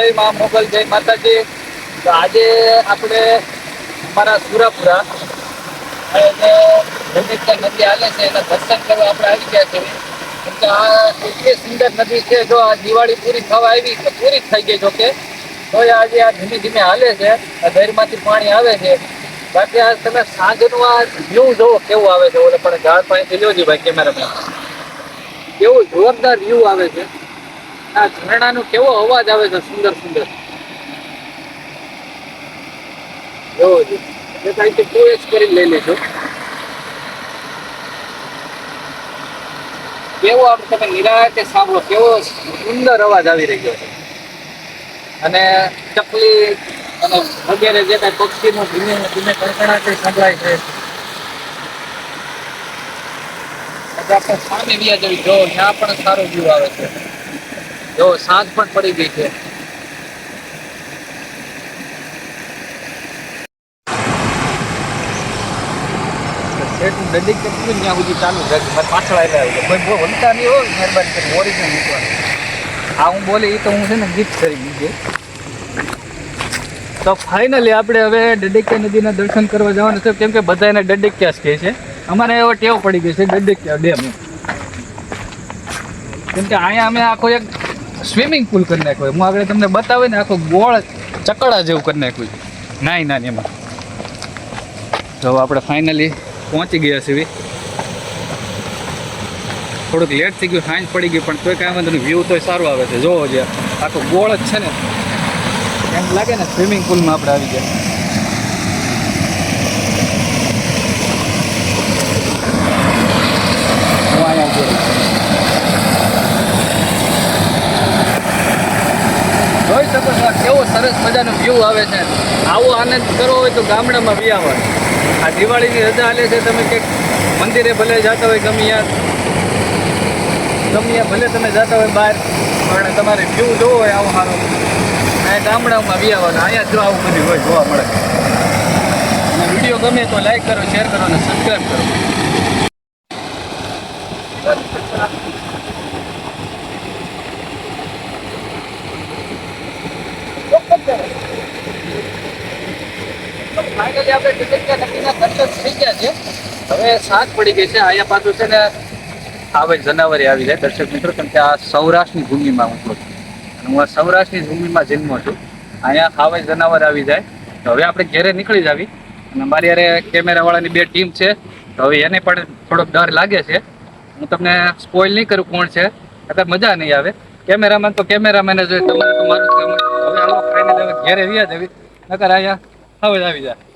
જય મા મોગલ, જય માતાજી. તો આજે આપણે અમારા સુરાપુરા જે નદી હાલે છે, એના દર્શન કરવા આપણે આવી ગયા છીએ. કે આ એટલી સુંદર નદી છે, જો આ દિવાળી પૂરી થવા આવી, તો પૂરી થઈ ગઈ જોકે. તો આજે આ ધીમે ધીમે હાલે છે, આ દરિયામાંથી પાણી આવે છે. બાકી આ તમે સાંજનું આ વ્યૂ જોવો, કેવું આવે છે? ઓલે પણ ઝાડ પાણી લ્યો જી ભાઈ કેમેરામેન કેવું જોરદાર વ્યૂ આવે છે. આ ઝરણાનો કેવો અવાજ આવે છે, સુંદર સુંદર? અવાજ આવી રહ્યો છે. અને ચકલી અને વગેરે જે કાંઈ પક્ષીનો ધીમે ધીમે કણકણાટ સંભળાય છે. આપણે સામે વ્યા જોવો ત્યાં પણ સારો વ્યૂ આવે છે. જો સાંજ પણ પડી ગઈ છે. ડેડિકેટ કર્યું ત્યાં સુધી ચાલુ મારે પાછળ આવ્યા આવે કોઈ બહુ હોય, મહેરબાની કરી ઓરિજિનલ મૂકવાનું હું બોલે એ તો હું છે ને ગીત કરી દીધી તો ફાઇનલી આપણે હવે ડેડિક્યા નદીના દર્શન કરવા જવાનું છે. કેમ બધા એને ડેડિક્યા કહે છે. અમારે એવો ટેવ પડી ગઈ છે ડેડિક્યા ડેમ. કેમ કે અહીંયા અમે આખો એક સ્વિમિંગ પુલ કરી નાખ્યો હું આગળ તમને બતાવે ને આખો ગોળ ચકડા જેવું કરી નાખ્યું નાની નાની એમાં. તો આપણે ફાઇનલી પહોંચી ગયા છીએ. થોડુંક લેટ થઈ ગયું, સાંજ પડી ગઈ, પણ તોય કાંઈ વાંધો નહીં. વ્યૂ તોય સારું આવે છે. જોવો જે આખો ગોળ જ છે ને. એમ લાગે ને સ્વિમિંગ પુલમાં આપણે આવી ગયા હું અહીંયા ઊભો રહું. જોઈ શકો છો આ કેવો સરસ મજાનો વ્યૂ આવે છે. આવો આનંદ કરવો હોય તો ગામડામાં બી આવવાનું આ દિવાળીની રજા હાલે છે, તમે કંઈક મંદિરે ભલે જતા હોય, ગમે યાર ગમે ભલે તમે જતા હોય બહાર, પણ તમારે વ્યૂ જોવો હોય આવો સારો અહીંયા ગામડામાં બી આવવાનું અહીંયા જો આવું બધું હોય જોવા મળે. અને વીડિયો ગમે તો લાઈક કરો શેર કરો અને સબસ્ક્રાઈબ કરો. ફાઇનલી આપણે ટિકિટ નક્કીના દર્શન થઈ ગયા છે. હવે સાત પડી ગઈ છે. અહીંયા પાછું છે ને આવે જનાવરે આવી જાય, દર્શક મિત્રો, કેમ કે આ સૌરાષ્ટ્રની ભૂમિમાં હું છું. અને હું આ સૌરાષ્ટ્રની ભૂમિમાં જન્મો છું. અહીંયા ખાવાય જનાવર આવી જાય. તો હવે આપણે ઘેરે નીકળી જાવી. અને મારી યારે કેમેરાવાળાની બે ટીમ છે. તો હવે એને પણ થોડોક ડર લાગે છે. હું તમને સ્પોઇલ નહીં કરું કોણ છે. અત્યારે મજા નહીં આવે. કેમેરામેન તો કેમેરામેન જ હોય, તમારે તો મારું. હવે આવો હવે ઘેરે વ્યા જવી. નકર અહીંયા હવે આવી જાય